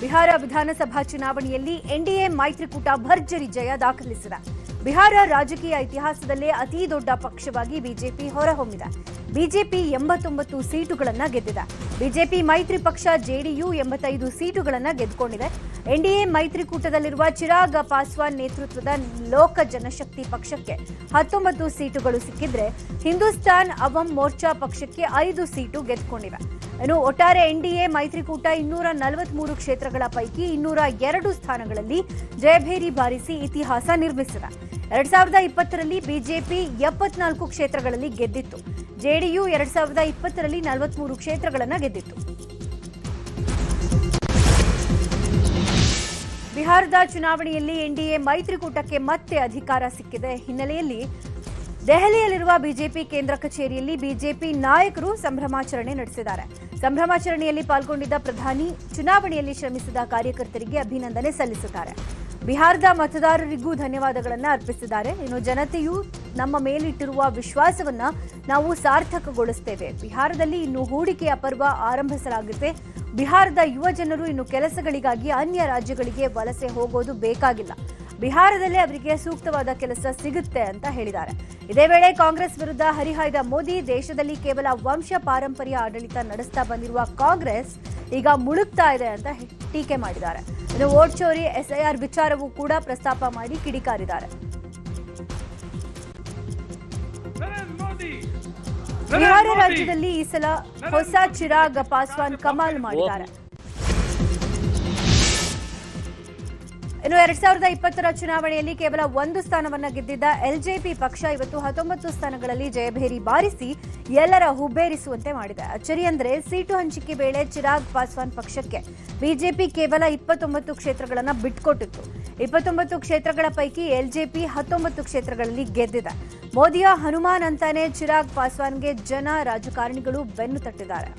ಬಿಹಾರ ವಿಧಾನಸಭಾ ಚುನಾವಣೆಯಲ್ಲಿ ಎನ್ಡಿಎ ಮೈತ್ರಿಕೂಟ ಭರ್ಜರಿ ಜಯ ದಾಖಲಿಸಿದೆ. ಬಿಹಾರ ರಾಜಕೀಯ ಇತಿಹಾಸದಲ್ಲೇ ಅತಿ ದೊಡ್ಡ ಪಕ್ಷವಾಗಿ ಬಿಜೆಪಿ ಹೊರಹೊಮ್ಮಿದೆ. ಬಿಜೆಪಿ ಎಂಬತ್ತೊಂಬತ್ತು ಸೀಟುಗಳನ್ನ ಗೆದ್ದಿದೆ. ಬಿಜೆಪಿ ಮೈತ್ರಿ ಪಕ್ಷ ಜೆಡಿಯು ಎಂಬತ್ತೈದು ಸೀಟುಗಳನ್ನ ಗೆದ್ದುಕೊಂಡಿದೆ ಎನ್ಡಿಎ ಮೈತ್ರಿಕೂಟದಲ್ಲಿರುವ ಚಿರಾಗ್ ಪಾಸ್ವಾನ್ ನೇತೃತ್ವದ ಲೋಕ ಜನಶಕ್ತಿ ಪಕ್ಷಕ್ಕೆ ಹತ್ತೊಂಬತ್ತು ಸೀಟುಗಳು ಸಿಕ್ಕಿದ್ರೆ ಹಿಂದೂಸ್ತಾನ್ ಅವಂ ಮೋರ್ಚಾ ಪಕ್ಷಕ್ಕೆ ಐದು ಸೀಟು ಗೆದ್ದುಕೊಂಡಿವೆ ಇನ್ನು ಒಟ್ಟಾರೆ ಎನ್ಡಿಎ ಮೈತ್ರಿಕೂಟ ಇನ್ನೂರ ನಲವತ್ಮೂರು ಕ್ಷೇತ್ರಗಳ ಪೈಕಿ ಇನ್ನೂರ ಎರಡು ಸ್ಥಾನಗಳಲ್ಲಿ ಜಯಭೇರಿ ಬಾರಿಸಿ ಇತಿಹಾಸ ನಿರ್ಮಿಸಿದೆ. ಎರಡ್ ಸಾವಿರದ ಇಪ್ಪತ್ತರಲ್ಲಿ ಬಿಜೆಪಿ ಎಪ್ಪತ್ನಾಲ್ಕು ಕ್ಷೇತ್ರಗಳಲ್ಲಿ ಗೆದ್ದಿತ್ತು. ಜೆಡಿಯು ಎರಡ್ ಸಾವಿರದ ಇಪ್ಪತ್ತರಲ್ಲಿ ನಲವತ್ಮೂರು ಕ್ಷೇತ್ರಗಳನ್ನು ಗೆದ್ದಿತ್ತು. ಬಿಹಾರದ ಚುನಾವಣೆಯಲ್ಲಿ ಎನ್ಡಿಎ ಮೈತ್ರಿಕೂಟಕ್ಕೆ ಮತ್ತೆ ಅಧಿಕಾರ ಸಿಕ್ಕಿದೆ. ಹಿನ್ನೆಲೆಯಲ್ಲಿ ದೆಹಲಿಯಲ್ಲಿರುವ ಬಿಜೆಪಿ ಕೇಂದ್ರ ಕಚೇರಿಯಲ್ಲಿ ಬಿಜೆಪಿ ನಾಯಕರು ಸಂಭ್ರಮಾಚರಣೆ ನಡೆಸಿದ್ದಾರೆ. ಸಂಭ್ರಮಾಚರಣೆಯಲ್ಲಿ ಪಾಲ್ಗೊಂಡಿದ್ದ ಪ್ರಧಾನಿ ಚುನಾವಣೆಯಲ್ಲಿ ಶ್ರಮಿಸಿದ ಕಾರ್ಯಕರ್ತರಿಗೆ ಅಭಿನಂದನೆ ಸಲ್ಲಿಸಿದ್ದಾರೆ ಬಿಹಾರದ ಮತದಾರರಿಗೂ ಧನ್ಯವಾದಗಳನ್ನು ಅರ್ಪಿಸಿದ್ದಾರೆ. ಇನ್ನು ಜನತೆಯು ನಮ್ಮ ಮೇಲಿಟ್ಟಿರುವ ವಿಶ್ವಾಸವನ್ನ ನಾವು ಸಾರ್ಥಕಗೊಳಿಸುತ್ತೇವೆ ಬಿಹಾರದಲ್ಲಿ ಇನ್ನು ಹೂಡಿಕೆಯ ಪರ್ವ ಆರಂಭಿಸಲಾಗಿದೆ ಬಿಹಾರದ ಯುವ ಜನರು ಇನ್ನು ಕೆಲಸಗಳಿಗಾಗಿ ಅನ್ಯ ರಾಜ್ಯಗಳಿಗೆ ವಲಸೆ ಹೋಗೋದು ಬೇಕಾಗಿಲ್ಲ. ಬಿಹಾರದಲ್ಲೇ ಅವರಿಗೆ ಸೂಕ್ತವಾದ ಕೆಲಸ ಸಿಗುತ್ತೆ ಅಂತ ಹೇಳಿದ್ದಾರೆ. ಇದೇ ವೇಳೆ ಕಾಂಗ್ರೆಸ್ ವಿರುದ್ಧ ಹರಿಹಾಯ್ದ ಮೋದಿ ದೇಶದಲ್ಲಿ ಕೇವಲ ವಂಶ ಪಾರಂಪರ್ಯ ಆಡಳಿತ ನಡೆಸ್ತಾ ಬಂದಿರುವ ಕಾಂಗ್ರೆಸ್ ಈಗ ಮುಳುಗ್ತಾ ಇದೆ ಅಂತ ಟೀಕೆ ಮಾಡಿದ್ದಾರೆ. ಇನ್ನು ವೋಟ್ ಚೋರಿ ಎಸ್ಐಆರ್ ವಿಚಾರವೂ ಕೂಡ ಪ್ರಸ್ತಾಪ ಮಾಡಿ ಕಿಡಿಕಾರಿದ್ದಾರೆ. ಬಿಹಾರ ರಾಜ್ಯದಲ್ಲಿ ಈ ಸಲ ಹೊಸ ಚಿರಾಗ್ ಪಾಸ್ವಾನ್ ಕಮಾಲ್ ಮಾಡಿದ್ದಾರೆ. ಇನ್ನು ಎರಡ್ ಸಾವಿರದ ಇಪ್ಪತ್ತರ ಚುನಾವಣೆಯಲ್ಲಿ ಕೇವಲ ಒಂದು ಸ್ಥಾನವನ್ನ ಗೆದ್ದಿದ್ದ ಎಲ್ಜೆಪಿ ಪಕ್ಷ ಇವತ್ತು ಹತ್ತೊಂಬತ್ತು ಸ್ಥಾನಗಳಲ್ಲಿ ಜಯಭೇರಿ ಬಾರಿಸಿ ಎಲ್ಲರ ಹುಬ್ಬೇರಿಸುವಂತೆ ಮಾಡಿದೆ. ಅಚ್ಚರಿ ಅಂದ್ರೆ ಸೀಟು ಹಂಚಿಕೆ ವೇಳೆ ಚಿರಾಗ್ ಪಾಸ್ವಾನ್ ಪಕ್ಷಕ್ಕೆ ಬಿಜೆಪಿ ಕೇವಲ ಇಪ್ಪತ್ತೊಂಬತ್ತು ಕ್ಷೇತ್ರಗಳನ್ನ ಬಿಟ್ಕೊಟ್ಟಿತ್ತು. ಇಪ್ಪತ್ತೊಂಬತ್ತು ಕ್ಷೇತ್ರಗಳ ಪೈಕಿ ಎಲ್ಜೆಪಿ ಹತ್ತೊಂಬತ್ತು ಕ್ಷೇತ್ರಗಳಲ್ಲಿ ಗೆದ್ದಿದೆ. ಮೋದಿಯ ಹನುಮಾನ್ ಅಂತಾನೆ ಚಿರಾಗ್ ಪಾಸ್ವಾನ್ಗೆ ಜನ ರಾಜಕಾರಣಿಗಳು ಬೆನ್ನು ತಟ್ಟಿದ್ದಾರೆ.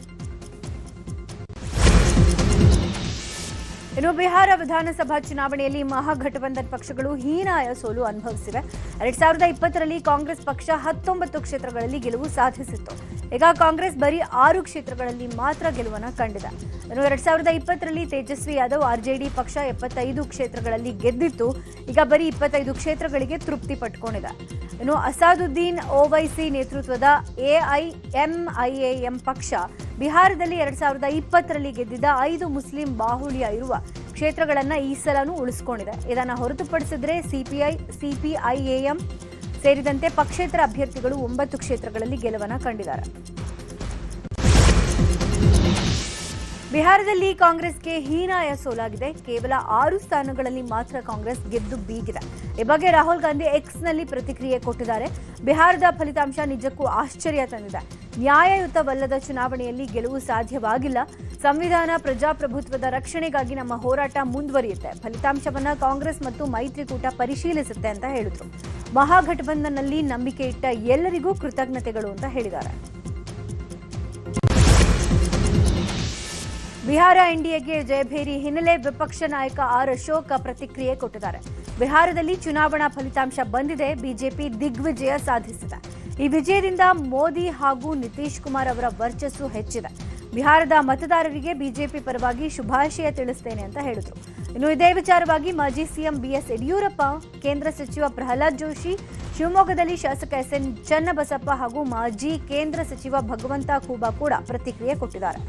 ಇನ್ನು ಬಿಹಾರ ವಿಧಾನಸಭಾ ಚುನಾವಣೆಯಲ್ಲಿ ಮಹಾಗಠಬಂಧನ್ ಪಕ್ಷಗಳು ಹೀನಾಯ ಸೋಲು ಅನುಭವಿಸಿವೆ. ಎರಡ್ ಸಾವಿರದ ಇಪ್ಪತ್ತರಲ್ಲಿ ಕಾಂಗ್ರೆಸ್ ಪಕ್ಷ ಹತ್ತೊಂಬತ್ತು ಕ್ಷೇತ್ರಗಳಲ್ಲಿ ಗೆಲುವು ಸಾಧಿಸಿತ್ತು. ಈಗ ಕಾಂಗ್ರೆಸ್ ಬರೀ ಆರು ಕ್ಷೇತ್ರಗಳಲ್ಲಿ ಮಾತ್ರ ಗೆಲುವನ್ನು ಕಂಡಿದೆ. ಇನ್ನು ಎರಡ್ ಸಾವಿರದ ಇಪ್ಪತ್ತರಲ್ಲಿ ತೇಜಸ್ವಿ ಯಾದವ್ ಆರ್ಜೆಡಿ ಪಕ್ಷ ಎಪ್ಪತ್ತೈದು ಕ್ಷೇತ್ರಗಳಲ್ಲಿ ಗೆದ್ದಿತ್ತು. ಈಗ ಬರೀ ಇಪ್ಪತ್ತೈದು ಕ್ಷೇತ್ರಗಳಿಗೆ ತೃಪ್ತಿ ಪಟ್ಕೊಂಡಿದೆ. ಇನ್ನು ಅಸಾದುದ್ದೀನ್ ಓವೈಸಿ ನೇತೃತ್ವದ ಎಐಎಂಐಎಂ ಪಕ್ಷ ಬಿಹಾರದಲ್ಲಿ ಎರಡ್ ಸಾವಿರದ ಇಪ್ಪತ್ತರಲ್ಲಿ ಗೆದ್ದಿದ್ದ ಐದು ಮುಸ್ಲಿಂ ಬಾಹುಳ್ಯ ಇರುವ ಕ್ಷೇತ್ರಗಳನ್ನ ಈ ಸಲನೂ ಉಳಿಸಿಕೊಂಡಿದೆ. ಇದನ್ನ ಹೊರತುಪಡಿಸಿದ್ರೆ ಸಿಪಿಐ, ಸಿಪಿಐಎಎಂ ಸೇರಿದಂತೆ ಪಕ್ಷೇತರ ಅಭ್ಯರ್ಥಿಗಳು ಒಂಬತ್ತು ಕ್ಷೇತ್ರಗಳಲ್ಲಿ ಗೆಲುವನ್ನ ಕಂಡಿದ್ದಾರೆ. ಬಿಹಾರದಲ್ಲಿ ಕಾಂಗ್ರೆಸ್ಗೆ ಹೀನಾಯ ಸೋಲಾಗಿದೆ ಕೇವಲ ಆರು ಸ್ಥಾನಗಳಲ್ಲಿ ಮಾತ್ರ ಕಾಂಗ್ರೆಸ್ ಗೆದ್ದು ಬೀಗಿದೆ. ಈ ಬಗ್ಗೆ ರಾಹುಲ್ ಗಾಂಧಿ ಎಕ್ಸ್ನಲ್ಲಿ ಪ್ರತಿಕ್ರಿಯೆ ಕೊಟ್ಟಿದ್ದಾರೆ. ಬಿಹಾರದ ಫಲಿತಾಂಶ ನಿಜಕ್ಕೂ ಆಶ್ಚರ್ಯ ತಂದಿದೆ. ನ್ಯಾಯಯುತವಲ್ಲದ ಚುನಾವಣೆಯಲ್ಲಿ ಗೆಲುವು ಸಾಧ್ಯವಾಗಿಲ್ಲ. ಸಂವಿಧಾನ ಪ್ರಜಾಪ್ರಭುತ್ವದ ರಕ್ಷಣೆಗಾಗಿ ನಮ್ಮ ಹೋರಾಟ ಮುಂದುವರಿಯುತ್ತೆ. ಫಲಿತಾಂಶವನ್ನ ಕಾಂಗ್ರೆಸ್ ಮತ್ತು ಮೈತ್ರಿಕೂಟ ಪರಿಶೀಲಿಸುತ್ತೆ ಅಂತ ಹೇಳಿದರು. ಮಹಾಗಠಬಂಧನ್ನಲ್ಲಿ ನಂಬಿಕೆ ಇಟ್ಟ ಎಲ್ಲರಿಗೂ ಕೃತಜ್ಞತೆಗಳು ಅಂತ ಹೇಳಿದ್ದಾರೆ. ಬಿಹಾರ ಎನ್ಡಿಎಗೆ ಜಯಭೇರಿ ಹಿನ್ನೆಲೆ ವಿಪಕ್ಷ ನಾಯಕ ಆರ್ ಅಶೋಕ್ ಪ್ರತಿಕ್ರಿಯೆ ಕೊಟ್ಟಿದ್ದಾರೆ. ಬಿಹಾರದಲ್ಲಿ ಚುನಾವಣಾ ಫಲಿತಾಂಶ ಬಂದಿದೆ, ಬಿಜೆಪಿ ದಿಗ್ವಿಜಯ ಸಾಧಿಸಿದೆ. ಈ ವಿಜಯದಿಂದ ಮೋದಿ ಹಾಗೂ ನಿತೀಶ್ ಕುಮಾರ್ ಅವರ ವರ್ಚಸ್ಸು ಹೆಚ್ಚಿದೆ. ಬಿಹಾರದ ಮತದಾರರಿಗೆ ಬಿಜೆಪಿ ಪರವಾಗಿ ಶುಭಾಶಯ ತಿಳಿಸ್ತೇನೆ ಅಂತ ಹೇಳಿದರು. ಇನ್ನು ಇದೇ ವಿಚಾರವಾಗಿ ಮಾಜಿ ಸಿಎಂ ಬಿಎಸ್ ಯಡಿಯೂರಪ್ಪ, ಕೇಂದ್ರ ಸಚಿವ ಪ್ರಹ್ಲಾದ್ ಜೋಶಿ, ಶಿವಮೊಗ್ಗದಲ್ಲಿ ಶಾಸಕ ಎಸ್ ಎನ್ ಚನ್ನಬಸಪ್ಪ ಹಾಗೂ ಮಾಜಿ ಕೇಂದ್ರ ಸಚಿವ ಭಗವಂತ ಖೂಬಾ ಕೂಡ ಪ್ರತಿಕ್ರಿಯೆ ಕೊಟ್ಟಿದ್ದಾರೆ.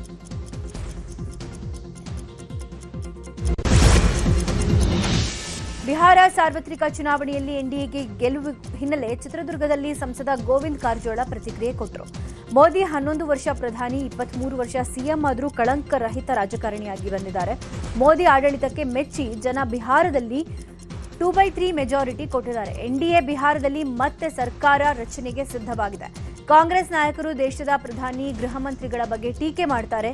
ಬಿಹಾರ ಸಾರ್ವತ್ರಿಕ ಚುನಾವಣೆಯಲ್ಲಿ ಎನ್ಡಿಎಗೆ ಗೆಲುವು ಹಿನ್ನೆಲೆ ಚಿತ್ರದುರ್ಗದಲ್ಲಿ ಸಂಸದ ಗೋವಿಂದ್ ಕಾರಜೋಳ ಪ್ರತಿಕ್ರಿಯೆ ಕೊಟ್ಟರು. ಮೋದಿ ಹನ್ನೊಂದು ವರ್ಷ ಪ್ರಧಾನಿ, ಇಪ್ಪತ್ಮೂರು ವರ್ಷ ಸಿಎಂ ಆದರೂ ಕಳಂಕ ರಹಿತ ರಾಜಕಾರಣಿಯಾಗಿ ಬಂದಿದ್ದಾರೆ. ಮೋದಿ ಆಡಳಿತಕ್ಕೆ ಮೆಚ್ಚಿ ಜನ ಬಿಹಾರದಲ್ಲಿ ಟೂ ಬೈ ತ್ರೀ ಮೆಜಾರಿಟಿ ಕೊಟ್ಟಿದ್ದಾರೆ. ಎನ್ಡಿಎ ಬಿಹಾರದಲ್ಲಿ ಮತ್ತೆ ಸರ್ಕಾರ ರಚನೆಗೆ ಸಿದ್ಧವಾಗಿದೆ. ಕಾಂಗ್ರೆಸ್ ನಾಯಕರು ದೇಶದ ಪ್ರಧಾನಿ, ಗೃಹ ಮಂತ್ರಿಗಳ ಬಗ್ಗೆ ಟೀಕೆ ಮಾಡ್ತಾರೆ.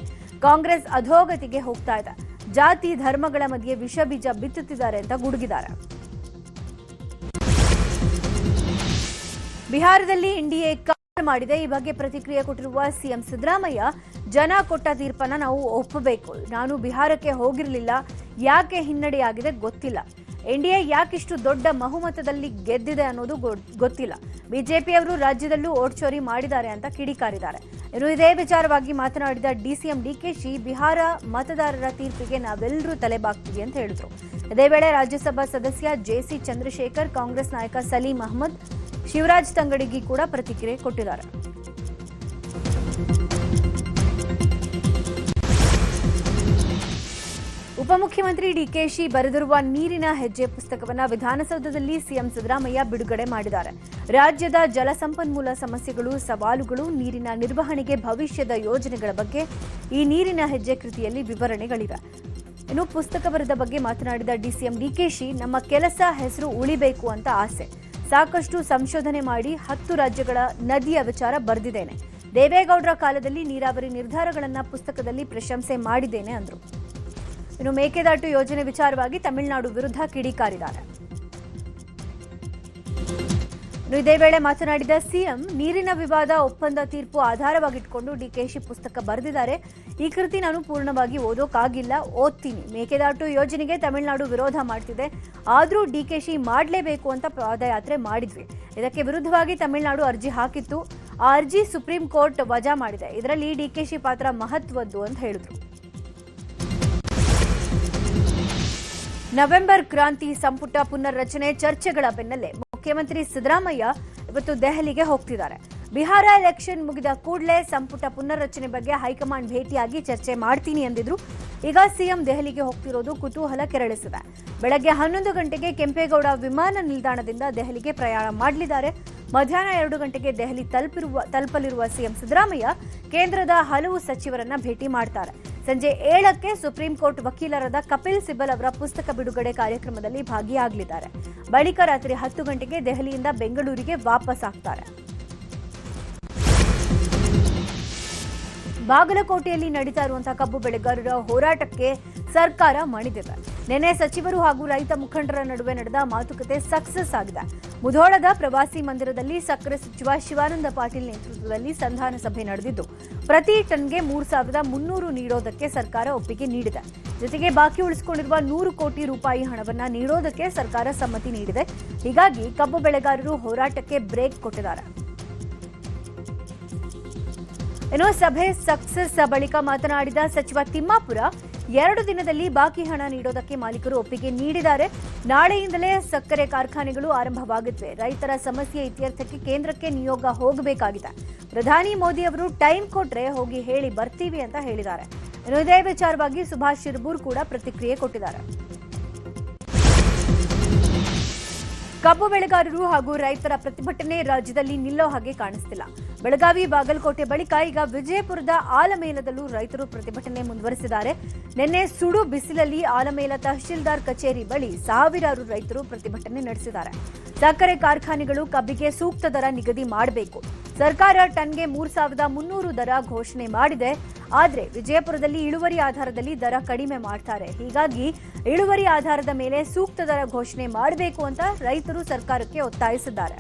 ಕಾಂಗ್ರೆಸ್ ಅಧೋಗತಿಗೆ ಹೋಗ್ತಾ ಇದೆ. ಜಾತಿ ಧರ್ಮಗಳ ಮಧ್ಯೆ ವಿಷ ಬೀಜ ಬಿತ್ತುತ್ತಿದ್ದಾರೆ ಅಂತ ಗುಡುಗಿದ್ದಾರೆ. ಬಿಹಾರದಲ್ಲಿ ಎನ್ಡಿಎ ಕಾರ್ ಮಾಡಿದೆ. ಈ ಬಗ್ಗೆ ಪ್ರತಿಕ್ರಿಯೆ ಕೊಟ್ಟಿರುವ ಸಿಎಂ ಸಿದ್ದರಾಮಯ್ಯ, ಜನ ಕೊಟ್ಟ ತೀರ್ಪನ್ನ ನಾವು ಒಪ್ಪಬೇಕು. ನಾನು ಬಿಹಾರಕ್ಕೆ ಹೋಗಿರಲಿಲ್ಲ. ಯಾಕೆ ಹಿನ್ನಡೆಯಾಗಿದೆ ಗೊತ್ತಿಲ್ಲ. ಎನ್ಡಿಎ ಯಾಕಿಷ್ಟು ದೊಡ್ಡ ಬಹುಮತದಲ್ಲಿ ಗೆದ್ದಿದೆ ಅನ್ನೋದು ಗೊತ್ತಿಲ್ಲ. ಬಿಜೆಪಿಯವರು ರಾಜ್ಯದಲ್ಲೂ ಓಟ್ ಚೋರಿ ಮಾಡಿದ್ದಾರೆ ಅಂತ ಕಿಡಿಕಾರಿದ್ದಾರೆ. ಇನ್ನು ಇದೇ ವಿಚಾರವಾಗಿ ಮಾತನಾಡಿದ ಡಿಸಿಎಂ ಡಿಕೆಶಿ ಬಿಹಾರ ಮತದಾರರ ತೀರ್ಪಿಗೆ ನಾವೆಲ್ಲರೂ ತಲೆಬಾಗ್ತೀವಿ ಅಂತ ಹೇಳಿದ್ರು. ಇದೇ ವೇಳೆ ರಾಜ್ಯಸಭಾ ಸದಸ್ಯ ಜೆಸಿ ಚಂದ್ರಶೇಖರ್, ಕಾಂಗ್ರೆಸ್ ನಾಯಕ ಸಲೀಂ ಅಹಮದ್, ಶಿವರಾಜ್ ತಂಗಡಿಗಿ ಕೂಡ ಪ್ರತಿಕ್ರಿಯೆ ಕೊಟ್ಟಿದ್ದಾರೆ. ಉಪಮುಖ್ಯಮಂತ್ರಿ ಡಿಕೆಶಿ ಬರೆದಿರುವ ನೀರಿನ ಹೆಜ್ಜೆ ಪುಸ್ತಕವನ್ನು ವಿಧಾನಸೌಧದಲ್ಲಿ ಸಿಎಂ ಸಿದ್ದರಾಮಯ್ಯ ಬಿಡುಗಡೆ ಮಾಡಿದ್ದಾರೆ. ರಾಜ್ಯದ ಜಲಸಂಪನ್ಮೂಲ ಸಮಸ್ಯೆಗಳು, ಸವಾಲುಗಳು, ನೀರಿನ ನಿರ್ವಹಣೆಗೆ ಭವಿಷ್ಯದ ಯೋಜನೆಗಳ ಬಗ್ಗೆ ಈ ನೀರಿನ ಹೆಜ್ಜೆ ಕೃತಿಯಲ್ಲಿ ವಿವರಣೆಗಳಿವೆ. ಇನ್ನು ಪುಸ್ತಕ ಬರೆದ ಬಗ್ಗೆ ಮಾತನಾಡಿದ ಡಿಸಿಎಂ ಡಿಕೆಶಿ, ನಮ್ಮ ಕೆಲಸ ಹೆಸರು ಉಳಿಬೇಕು ಅಂತ ಆಸೆ. ಸಾಕಷ್ಟು ಸಂಶೋಧನೆ ಮಾಡಿ ಹತ್ತು ರಾಜ್ಯಗಳ ನದಿಯ ವಿಚಾರ ಬರೆದಿದ್ದೇನೆ. ದೇವೇಗೌಡರ ಕಾಲದಲ್ಲಿ ನೀರಾವರಿ ನಿರ್ಧಾರಗಳನ್ನು ಪುಸ್ತಕದಲ್ಲಿ ಪ್ರಶಂಸೆ ಮಾಡಿದ್ದೇನೆ ಅಂದರು. ಇನ್ನು ಮೇಕೆದಾಟು ಯೋಜನೆ ವಿಚಾರವಾಗಿ ತಮಿಳುನಾಡು ವಿರುದ್ಧ ಕಿಡಿಕಾರಿದ್ದಾರೆ. ಇದೇ ವೇಳೆ ಮಾತನಾಡಿದ ಸಿಎಂ, ನೀರಿನ ವಿವಾದ ಒಪ್ಪಂದ ತೀರ್ಪು ಆಧಾರವಾಗಿಟ್ಟುಕೊಂಡು ಡಿಕೆಶಿ ಪುಸ್ತಕ ಬರೆದಿದ್ದಾರೆ. ಈ ಕೃತಿ ನಾನು ಪೂರ್ಣವಾಗಿ ಓದೋಕ್ಕಾಗಿಲ್ಲ ಓದ್ತೀನಿ. ಮೇಕೆದಾಟು ಯೋಜನೆಗೆ ತಮಿಳುನಾಡು ವಿರೋಧ ಮಾಡ್ತಿದೆ. ಆದರೂ ಡಿಕೆಶಿ ಮಾಡಲೇಬೇಕು ಅಂತ ಪಾದಯಾತ್ರೆ ಮಾಡಿದ್ವಿ. ಇದಕ್ಕೆ ವಿರುದ್ಧವಾಗಿ ತಮಿಳುನಾಡು ಅರ್ಜಿ ಹಾಕಿತ್ತು. ಆ ಅರ್ಜಿ ಸುಪ್ರೀಂ ಕೋರ್ಟ್ ವಜಾ ಮಾಡಿದೆ. ಇದರಲ್ಲಿ ಡಿಕೆಶಿ ಪಾತ್ರ ಮಹತ್ವದ್ದು ಅಂತ ಹೇಳಿದ್ರು. ನವೆಂಬರ್ ಕ್ರಾಂತಿ ಸಂಪುಟ ಪುನರ್ರಚನೆ ಚರ್ಚೆಗಳ ಬೆನ್ನಲ್ಲೇ ಮುಖ್ಯಮಂತ್ರಿ ಸಿದ್ದರಾಮಯ್ಯ ಇವತ್ತು ದೆಹಲಿಗೆ ಹೋಗ್ತಿದ್ದಾರೆ. ಬಿಹಾರ ಎಲೆಕ್ಷನ್ ಮುಗಿದ ಕೂಡಲೇ ಸಂಪುಟ ಪುನರ್ರಚನೆ ಬಗ್ಗೆ ಹೈಕಮಾಂಡ್ ಭೇಟಿಯಾಗಿ ಚರ್ಚೆ ಮಾಡ್ತೀನಿ ಎಂದಿದ್ರು. ಈಗ ಸಿಎಂ ದೆಹಲಿಗೆ ಹೋಗ್ತಿರೋದು ಕುತೂಹಲ ಕೆರಳಿಸಿದೆ. ಬೆಳಗ್ಗೆ ಹನ್ನೊಂದು ಗಂಟೆಗೆ ಕೆಂಪೇಗೌಡ ವಿಮಾನ ನಿಲ್ದಾಣದಿಂದ ದೆಹಲಿಗೆ ಪ್ರಯಾಣ ಮಾಡಲಿದ್ದಾರೆ. ಮಧ್ಯಾಹ್ನ ಎರಡು ಗಂಟೆಗೆ ದೆಹಲಿ ತಲುಪಿರುವ ತಲುಪಲಿರುವ ಸಿಎಂ ಸಿದ್ದರಾಮಯ್ಯ ಕೇಂದ್ರದ ಹಲವು ಸಚಿವರನ್ನ ಭೇಟಿ ಮಾಡ್ತಾರೆ. ಸಂಜೆ ಏಳಕ್ಕೆ ಸುಪ್ರೀಂ ಕೋರ್ಟ್ ವಕೀಲರಾದ ಕಪಿಲ್ ಸಿಬಲ್ ಅವರ ಪುಸ್ತಕ ಬಿಡುಗಡೆ ಕಾರ್ಯಕ್ರಮದಲ್ಲಿ ಭಾಗಿಯಾಗಲಿದ್ದಾರೆ. ಬಳಿಕ ರಾತ್ರಿ ಹತ್ತು ಗಂಟೆಗೆ ದೆಹಲಿಯಿಂದ ಬೆಂಗಳೂರಿಗೆ ವಾಪಸ್ ಆಗ್ತಾರೆ. ಬಾಗಲಕೋಟೆಯಲ್ಲಿ ನಡೀತಾ ಇರುವಂತಹ ಕಬ್ಬು ಬೆಳೆಗಾರರ ಹೋರಾಟಕ್ಕೆ ಸರ್ಕಾರ ಮಣಿದಿದೆ ನಿನ್ನೆ ಸಚಿವರು ಹಾಗೂ ರೈತ ಮುಖಂಡರ ನಡುವೆ ನಡೆದ ಮಾತುಕತೆ ಸಕ್ಸಸ್ ಆಗಿದೆ. ಮುಧೋಳದ ಪ್ರವಾಸಿ ಮಂದಿರದಲ್ಲಿ ಸಕ್ಕರೆ ಸಚಿವ ಶಿವಾನಂದ ಪಾಟೀಲ್ ನೇತೃತ್ವದಲ್ಲಿ ಸಂಧಾನ ಸಭೆ ನಡೆದಿದ್ದು, ಪ್ರತಿ ಟನ್ಗೆ ಮೂರು ಸಾವಿರದ ಮುನ್ನೂರು ನೀಡೋದಕ್ಕೆ ಸರ್ಕಾರ ಒಪ್ಪಿಗೆ ನೀಡಿದೆ. ಜೊತೆಗೆ ಬಾಕಿ ಉಳಿಸಿಕೊಂಡಿರುವ ನೂರು ಕೋಟಿ ರೂಪಾಯಿ ಹಣವನ್ನ ನೀಡೋದಕ್ಕೆ ಸರ್ಕಾರ ಸಮ್ಮತಿ ನೀಡಿದೆ. ಹೀಗಾಗಿ ಕಬ್ಬು ಬೆಳೆಗಾರರು ಹೋರಾಟಕ್ಕೆ ಬ್ರೇಕ್ ಕೊಟ್ಟಿದ್ದಾರೆ. ಇನ್ನು ಸಭೆ ಸಕ್ಸಸ್ ಬಳಿಕ ಮಾತನಾಡಿದ ಸಚಿವ ತಿಮ್ಮಾಪುರ ಎರಡು ದಿನದಲ್ಲಿ ಬಾಕಿ ಹಣ ನೀಡೋದಕ್ಕೆ ಮಾಲೀಕರು ಒಪ್ಪಿಗೆ ನೀಡಿದ್ದಾರೆ. ನಾಳೆಯಿಂದಲೇ ಸಕ್ಕರೆ ಕಾರ್ಖಾನೆಗಳು ಆರಂಭವಾಗುತ್ತವೆ. ರೈತರ ಸಮಸ್ಯೆ ಇತ್ಯರ್ಥಕ್ಕೆ ಕೇಂದ್ರಕ್ಕೆ ನಿಯೋಗ ಹೋಗಬೇಕಾಗಿದೆ. ಪ್ರಧಾನಿ ಮೋದಿ ಅವರು ಟೈಮ್ ಕೊಟ್ರೆ ಹೋಗಿ ಹೇಳಿ ಬರ್ತೀವಿ ಅಂತ ಹೇಳಿದ್ದಾರೆ. ಇದೇ ವಿಚಾರವಾಗಿ ಸುಭಾಷ್ ಶಿರ್ಬೂರ್ ಕೂಡ ಪ್ರತಿಕ್ರಿಯೆ ಕೊಟ್ಟಿದ್ದಾರೆ. ಕಬ್ಬು ಬೆಳೆಗಾರರು ಹಾಗೂ ರೈತರ ಪ್ರತಿಭಟನೆ ರಾಜ್ಯದಲ್ಲಿ ನಿಲ್ಲೋ ಹಾಗೆ ಕಾಣಿಸ್ತಿಲ್ಲ. ಬೆಳಗಾವಿ ಬಾಗಲಕೋಟೆ ಬಳಿಕ ಈಗ ವಿಜಯಪುರದ ಆಲಮೇಲದಲ್ಲೂ ರೈತರು ಪ್ರತಿಭಟನೆ ಮುಂದುವರೆಸಿದ್ದಾರೆ. ನಿನ್ನೆ ಸುಡು ಬಿಸಿಲಲ್ಲಿ ಆಲಮೇಲ ತಹಶೀಲ್ದಾರ್ ಕಚೇರಿ ಬಳಿ ಸಾವಿರಾರು ರೈತರು ಪ್ರತಿಭಟನೆ ನಡೆಸಿದ್ದಾರೆ. ಸಕ್ಕರೆ ಕಾರ್ಖಾನೆಗಳು ಕಬ್ಬಿಗೆ ಸೂಕ್ತ ದರ ನಿಗದಿ ಮಾಡಬೇಕು. ಸರ್ಕಾರ ಟನ್ಗೆ ಮೂರ್ ಸಾವಿರದ ಮುನ್ನೂರು ದರ ಘೋಷಣೆ ಮಾಡಿದೆ. ಆದರೆ ವಿಜಯಪುರದಲ್ಲಿ ಇಳುವರಿ ಆಧಾರದಲ್ಲಿ ದರ ಕಡಿಮೆ ಮಾಡ್ತಾರೆ. ಹೀಗಾಗಿ ಇಳುವರಿ ಆಧಾರದ ಮೇಲೆ ಸೂಕ್ತ ದರ ಘೋಷಣೆ ಮಾಡಬೇಕು ಅಂತ ರೈತರು ಸರ್ಕಾರಕ್ಕೆ ಒತ್ತಾಯಿಸಿದ್ದಾರೆ.